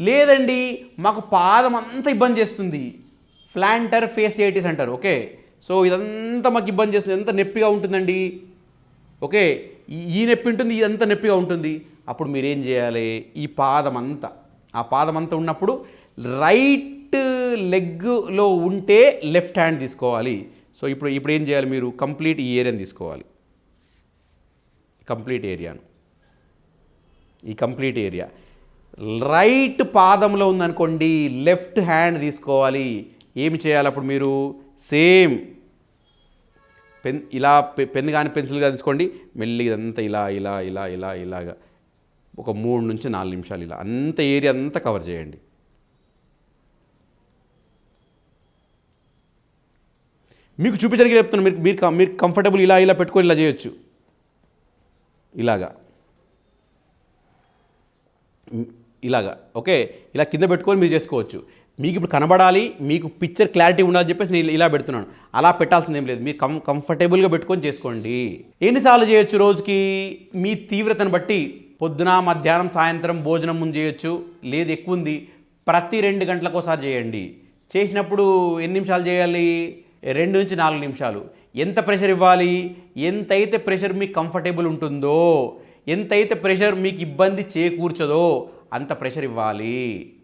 లేదండి మాకు పాదం అంతా ఇబ్బంది చేస్తుంది. ఫ్లాంటర్ ఫేసియైటిస్ అంటారు ఓకే? సో ఇదంతా మాకు ఇబ్బంది చేస్తుంది ఎంత నొప్పిగా ఉంటుందండి. ఓకే? ఈ- నొప్పి ఉంటుంది ఇదంతా నొప్పిగా ఉంటుంది. అప్పుడు మీరేం చేయాలి? ఈ పాదం అంతా ఆ పాదం అంతా ఉన్నప్పుడు రైట్ లెగ్లో ఉంటే లెఫ్ట్ హ్యాండ్ తీసుకోవాలి. సో ఇప్పుడు ఇప్పుడు ఏం చేయాలి మీరు? కంప్లీట్ ఈ ఏరియాని తీసుకోవాలి. కంప్లీట్ ఏరియాను. ఈ కంప్లీట్ ఏరియా. రైట్ పాదంలో ఉందనుకోండి లెఫ్ట్ హ్యాండ్ తీసుకోవాలి. ఏమి చేయాలి అప్పుడు మీరు? సేమ్. పెన్ ఇలా పె- పెన్ కానీ పెన్సిల్ కానీ తీసుకోండి. మెల్లిగా ఇదంతా ఇలా ఇలా ఇలా ఇలా ఇలాగా. ఒక మూడు నుంచి నాలుగు నిమిషాలు ఇలా. అంత ఏరియా అంతా కవర్ చేయండి. మీకు చూపించడానికి చెప్తున్నాను మీరు మీరు మీరు కంఫర్టబుల్ ఇలా ఇలా పెట్టుకొని ఇలా చేయొచ్చు. ఇలాగా. ఇలాగా. ఓకే? ఇలా కింద పెట్టుకొని మీరు చేసుకోవచ్చు. మీకు ఇప్పుడు కనబడాలి మీకు పిక్చర్ క్లారిటీ ఉండాలని చెప్పేసి నేను ఇలా పెడుతున్నాను. అలా పెట్టాల్సింది ఏం లేదు. మీరు కం కంఫర్టబుల్గా పెట్టుకొని చేసుకోండి. ఎన్నిసార్లు చేయొచ్చు రోజుకి? మీ తీవ్రతను బట్టి పొద్దున మధ్యాహ్నం సాయంత్రం భోజనం ముందు చేయొచ్చు. లేదు ఎక్కువ ఉంది. ప్రతి రెండు గంటలకు ఒకసారి చేయండి. చేసినప్పుడు ఎన్ని నిమిషాలు చేయాలి? రెండు నుంచి నాలుగు నిమిషాలు. ఎంత ప్రెషర్ ఇవ్వాలి? ఎంతైతే ప్రెషర్ మీకు కంఫర్టబుల్ ఉంటుందో ఎంతైతే ప్రెషర్ మీకు ఇబ్బంది చేకూర్చదో అంత ప్రెషర్ ఇవ్వాలి.